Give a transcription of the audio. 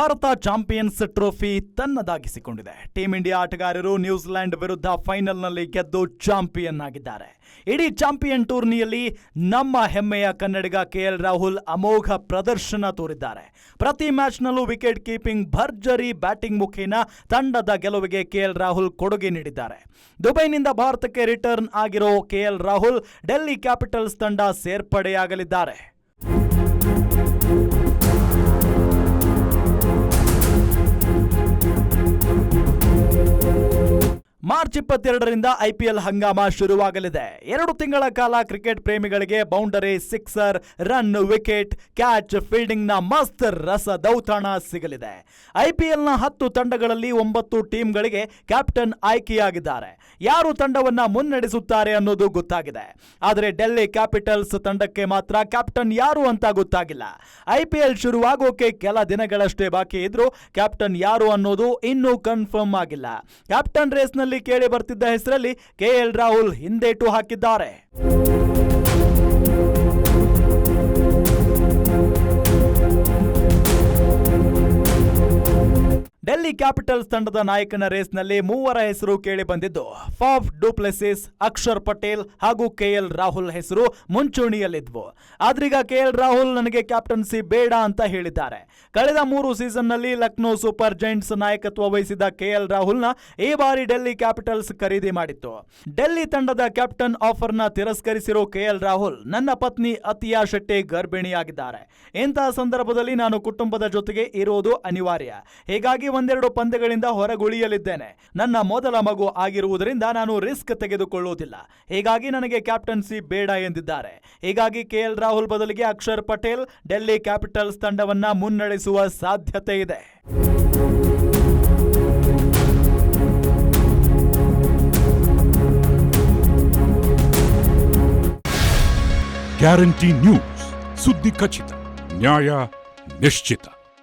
Bharat champions trophy ತನ್ನದಾಗಿಸಿಕೊಂಡಿದೆ. Team India ಆಟಗಾರರು New Zealand ವಿರುದ್ಧ ಫೈನಲ್ನಲ್ಲಿ ಗೆದ್ದು ಚಾಂಪಿಯನ್ ಆಗಿದ್ದಾರೆ. ಇಡೀ ಚಾಂಪಿಯನ್ ಟೂರ್ನಿಯಲ್ಲಿ ನಮ್ಮ ಹೆಮ್ಮೆಯ ಕನ್ನಡಿಗ ಕೆಎಲ್ ರಾಹುಲ್ ಅಮೋಘ ಪ್ರದರ್ಶನ ತೋರಿದ್ದಾರೆ. ಪ್ರತಿ ಮ್ಯಾಚ್ನಲ್ಲೂ ವಿಕೆಟ್ ಕೀಪಿಂಗ್ ಭರ್ಜರಿ ಬ್ಯಾಟಿಂಗ್ ಮುಖೇನ ತಂಡದ ಗೆಲುವಿಗೆ ಕೆಎಲ್ ರಾಹುಲ್ ಕೊಡುಗೆ ನೀಡಿದ್ದಾರೆ. ದುಬೈನಿಂದ ಭಾರತಕ್ಕೆ ರಿಟರ್ನ್ ಆಗಿರೋ ಕೆಎಲ್ ರಾಹುಲ್ ಡೆಲ್ಲಿ ಕ್ಯಾಪಿಟಲ್ಸ್ ತಂಡ ಸೇರ್ಪಡೆಯಾಗಲಿದ್ದಾರೆ. ಮಾರ್ಚ್ ಇಪ್ಪತ್ತೆರಡರಿಂದ ಐಪಿಎಲ್ ಹಂಗಾಮ ಶುರುವಾಗಲಿದೆ. ಎರಡು ತಿಂಗಳ ಕಾಲ ಕ್ರಿಕೆಟ್ ಪ್ರೇಮಿಗಳಿಗೆ boundary, sixer, run, wicket, catch ಫೀಲ್ಡಿಂಗ್ನ ಮಸ್ತ್ ರಸ ದೌತಾಣ ಸಿಗಲಿದೆ. ನ ಹತ್ತು ತಂಡಗಳಲ್ಲಿ ಒಂಬತ್ತು ಟೀಮ್ಗಳಿಗೆ ಕ್ಯಾಪ್ಟನ್ ಆಯ್ಕೆಯಾಗಿದ್ದಾರೆ. ಯಾರು ತಂಡವನ್ನ ಮುನ್ನಡೆಸುತ್ತಾರೆ ಅನ್ನೋದು ಗೊತ್ತಾಗಿದೆ. ಆದರೆ ಡೆಲ್ಲಿ ಕ್ಯಾಪಿಟಲ್ಸ್ ತಂಡಕ್ಕೆ ಮಾತ್ರ ಕ್ಯಾಪ್ಟನ್ ಯಾರು ಅಂತ ಗೊತ್ತಾಗಿಲ್ಲ. ಐಪಿಎಲ್ ಶುರುವಾಗೋಕೆ ಕೆಲ ದಿನಗಳಷ್ಟೇ ಬಾಕಿ ಇದ್ರೂ ಕ್ಯಾಪ್ಟನ್ ಯಾರು ಅನ್ನೋದು ಇನ್ನೂ ಕನ್ಫರ್ಮ್ ಆಗಿಲ್ಲ. ಕ್ಯಾಪ್ಟನ್ ರೇಸ್ನಲ್ಲಿ ಕೇಳಿ ಬರ್ತಿದ್ದ ಹೆಸರಲ್ಲಿ ಕೆಎಲ್ ರಾಹುಲ್ ಹಿಂದೇಟು ಹಾಕಿದ್ದಾರೆ. ಡೆಲ್ಲಿ ಕ್ಯಾಪಿಟಲ್ಸ್ ತಂಡದ ನಾಯಕನ ರೇಸ್ನಲ್ಲಿ ಮೂವರ ಹೆಸರು ಕೇಳಿ ಬಂದಿದ್ದು ಫಾಫ್ ಡೂಪ್ಲೆಸಿಸ್, ಅಕ್ಷರ್ ಪಟೇಲ್ ಹಾಗೂ ಕೆಎಲ್ ರಾಹುಲ್ ಹೆಸರು ಮುಂಚೂಣಿಯಲ್ಲಿದ್ವು. ಆದ್ರೀಗ ಕೆಎಲ್ ರಾಹುಲ್ ನನಗೆ ಕ್ಯಾಪ್ಟನ್ಸಿ ಬೇಡ ಅಂತ ಹೇಳಿದ್ದಾರೆ. ಕಳೆದ ಮೂರು ಸೀಸನ್ನಲ್ಲಿ ಲಕ್ನೋ ಸೂಪರ್ ಜೈಂಟ್ಸ್ ನಾಯಕತ್ವ ವಹಿಸಿದ ಕೆಎಲ್ ರಾಹುಲ್ನ ಈ ಬಾರಿ ಡೆಲ್ಲಿ ಕ್ಯಾಪಿಟಲ್ಸ್ ಖರೀದಿ ಮಾಡಿತ್ತು. ಡೆಲ್ಲಿ ತಂಡದ ಕ್ಯಾಪ್ಟನ್ ಆಫರ್ನ ತಿರಸ್ಕರಿಸಿರೋ ಕೆಎಲ್ ರಾಹುಲ್ ನನ್ನ ಪತ್ನಿ ಅತಿಯಾ ಶೆಟ್ಟಿ ಗರ್ಭಿಣಿಯಾಗಿದ್ದಾರೆ. ಇಂತಹ ಸಂದರ್ಭದಲ್ಲಿ ನಾನು ಕುಟುಂಬದ ಜೊತೆಗೆ ಇರುವುದು ಅನಿವಾರ್ಯ. ಹೀಗಾಗಿ ಒಂದೆರಡು ಪಂದ್ಯಗಳಿಂದ ಹೊರಗುಳಿಯಲಿದ್ದೇನೆ. ನನ್ನ ಮೊದಲ ಮಗು ಆಗಿರುವುದರಿಂದ ನಾನು ರಿಸ್ಕ್ ತೆಗೆದುಕೊಳ್ಳುವುದಿಲ್ಲ. ಹೀಗಾಗಿ ನನಗೆ ಕ್ಯಾಪ್ಟನ್ಸಿ ಬೇಡ ಎಂದಿದ್ದಾರೆ. ಹೀಗಾಗಿ ಕೆಎಲ್ ರಾಹುಲ್ ಬದಲಿಗೆ ಅಕ್ಷರ್ ಪಟೇಲ್ ಡೆಲ್ಲಿ ಕ್ಯಾಪಿಟಲ್ಸ್ ತಂಡವನ್ನ ಮುನ್ನಡೆಸುವ ಸಾಧ್ಯತೆ ಇದೆ. Guarantee news. ಸುದ್ದಿ ಖಚಿತ, ನ್ಯಾಯ ನಿಶ್ಚಿತ.